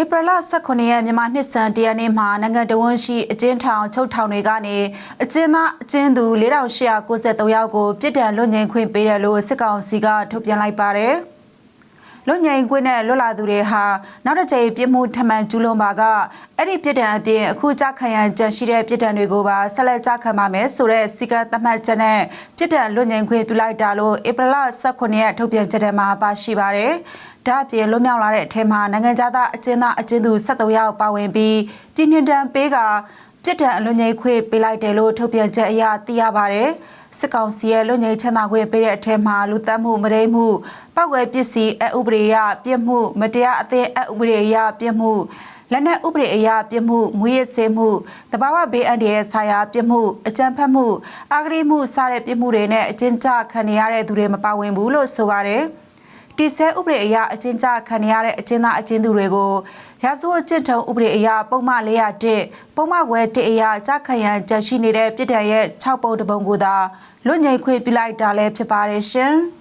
ဧပြီလ18ရက်မြန်မာနှစ်ဆန်တရနေ့မှာနိုင်ငံတော်ဝန်ရှိအကျဉ်းထောင်ချုပ်ထောင်တွေကနေအကျဉ်းသားအကျဉ်းသူ4893ယောက်ကိုပြစ်ဒဏ်လွတ်ငြိမ်းခွင့်ပေးတယ်လို့စစ်ကောင်စီကထုတ်ပြန်လိုက်ပါတယ်။လွတ်ငြိမ်းခွင့်နဲ့လွတ်လာသူတွေဟာနောက်တစ်ကြိမ်ပြစ်မှုထမှန်ကျူးလွန်ပါကအဲ့ဒီပြစ်ဒဏ်အပြင်အခုကြခံရန်ကြံရှိတဲ့ပြစ်ဒဏ်တွေကိုပါဆက်လက်ကြခံပါမယ်ဆိုတဲ့စီကံသတ်မှတ်ချက်နဲ့ပြစ်ဒဏ်လွတ်ငြိမ်းခွင့်ပြုလိုက်တာလို့ဧပြီလ18ရက်ထုတ်ပြန်ချက်ထဲမှာပါရှိပါတယ်။ ဒါအပြင်လွတ်မြောက်လာတဲ့အထက်မှာနိုင်ငံသားအကျဉ်းသားအကျဉ်းသူ73ယောက်ပါဝင်ပြီးပြည်နှင်တန်းပေးကပြစ်ဒဏ်အလွန်ငယ်ခွေပေးလိုက်တယ်လို့ထုတ်ပြန်ချက်အရသိရပါတယ်။စစ်ကောင်စီရဲ့လွတ်ငြိမ်းချမ်းသာခွင့်ပေးတဲ့အထက်မှာလူသက်မှုမရိမှုပောက်ကွယ်ပစ္စည်းအဥပဒေရပြစ်မှုမတရားအသင်းအဥပဒေရပြစ်မှုလက်နက်ဥပဒေအရပြစ်မှုမွေးရစေမှုတဘာဝဘေးအန္တရာယ်ဆိုင်ရာပြစ်မှုအကြမ်းဖက်မှုအာဂရိမှုစတဲ့ပြစ်မှုတွေနဲ့အကျဉ်းချခံရတဲ့သူတွေမပါဝင်ဘူးလို့ဆိုပါတယ်။ တိဆဲဥပဒေအရအကျဉ်းချခံရတဲ့အကျဉ်းသားအကျဉ်းသူတွေကိုရာဇဝတ်ကျင့်ထုံးဥပဒေအရပုံမှန်401ပုံမှန်ခွဲ1အရကြာခရန်ကြရှိနေတဲ့ပြည်ထံရဲ့6ပုံတပုံကိုသာလွတ်ငြိမ်ခွင့်ပြလိုက်တာလည်းဖြစ်ပါတယ်ရှင်။